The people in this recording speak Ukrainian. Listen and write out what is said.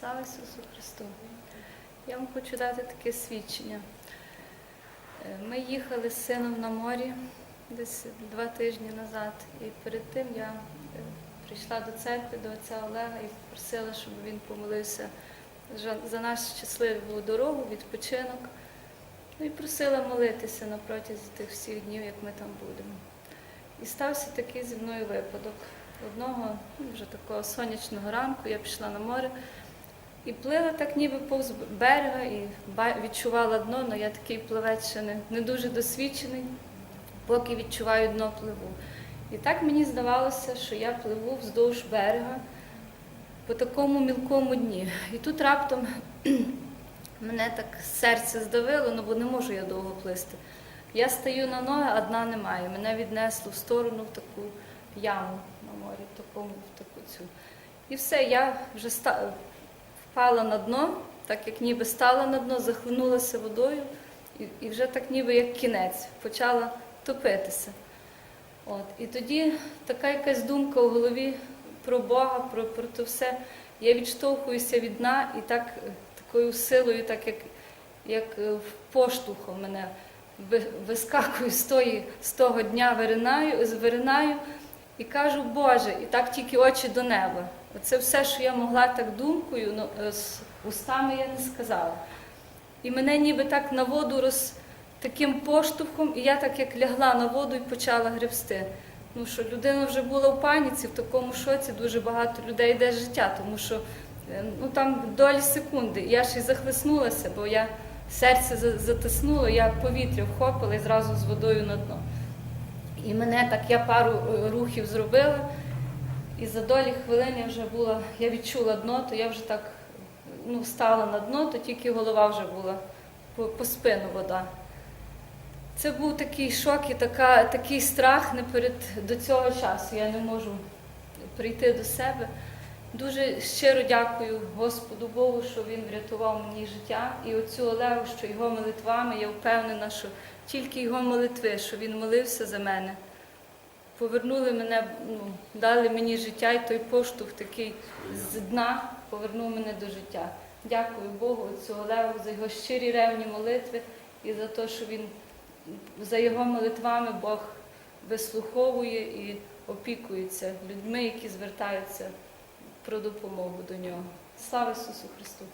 Слава Ісусу Христу! Я вам хочу дати таке свідчення. Е, Ми їхали з сином на морі десь два тижні назад, і перед тим я е, прийшла до церкви, до отця Олега і попросила, щоб він помолився за- нашу щасливу дорогу, відпочинок. Ну і просила молитися на протязі тих всіх днів, як ми там будемо. І стався такий зі мною випадок. Одного ну, вже такого сонячного ранку я пішла на море і плила так ніби повз берега і відчувала дно, але я такий плавець ще не, не дуже досвідчений, поки відчуваю дно пливу. І так мені здавалося, що я пливу вздовж берега по такому мілкому дні. І тут раптом мене так серце здавило, ну бо не можу я довго плисти. Я стою на ноги, а дна немає. Мене віднесло в сторону в таку яму на морі, в такому, в таку цю. І все, я вже ста... впала на дно, так як ніби стала на дно, захлинулася водою, і, і вже так ніби як кінець, почала топитися. От. І тоді така якась думка у голові про Бога, про, про те все. Я відштовхуюся від дна і так е, такою силою, так як, як е, поштовхом мене ви- вискакую з, тої, з того дня, виринаю, виринаю і кажу, Боже, і так тільки очі до неба. Оце все, що я могла так думкою, ну, е, з устами я не сказала. І мене ніби так на воду роз таким поштовхом, і я так як лягла на воду і почала гребсти. Ну що людина вже була в паніці, в такому шоці дуже багато людей йде життя, тому що е, ну там долі секунди. Я ж і захлеснулася, бо я серце затиснуло, я повітря вхопила і зразу з водою на дно. І мене так я пару е, рухів зробила, і за долі хвилин я вже була, я відчула дно, то я вже так ну, встала на дно, то тільки голова вже була по, по спину вода. Це був такий шок і така, такий страх не перед до цього часу. Я не можу прийти до себе. Дуже щиро дякую Господу Богу, що Він врятував мені життя. І оцю Олегу, що його молитвами, я впевнена, що тільки його молитви, що він молився за мене, повернули мене, ну, дали мені життя, і той поштовх такий з дна повернув мене до життя. Дякую Богу, отцю Олегу, за його щирі ревні молитви і за те, що він за його молитвами Бог вислуховує і опікується людьми, які звертаються про допомогу до нього. Слава Ісусу Христу!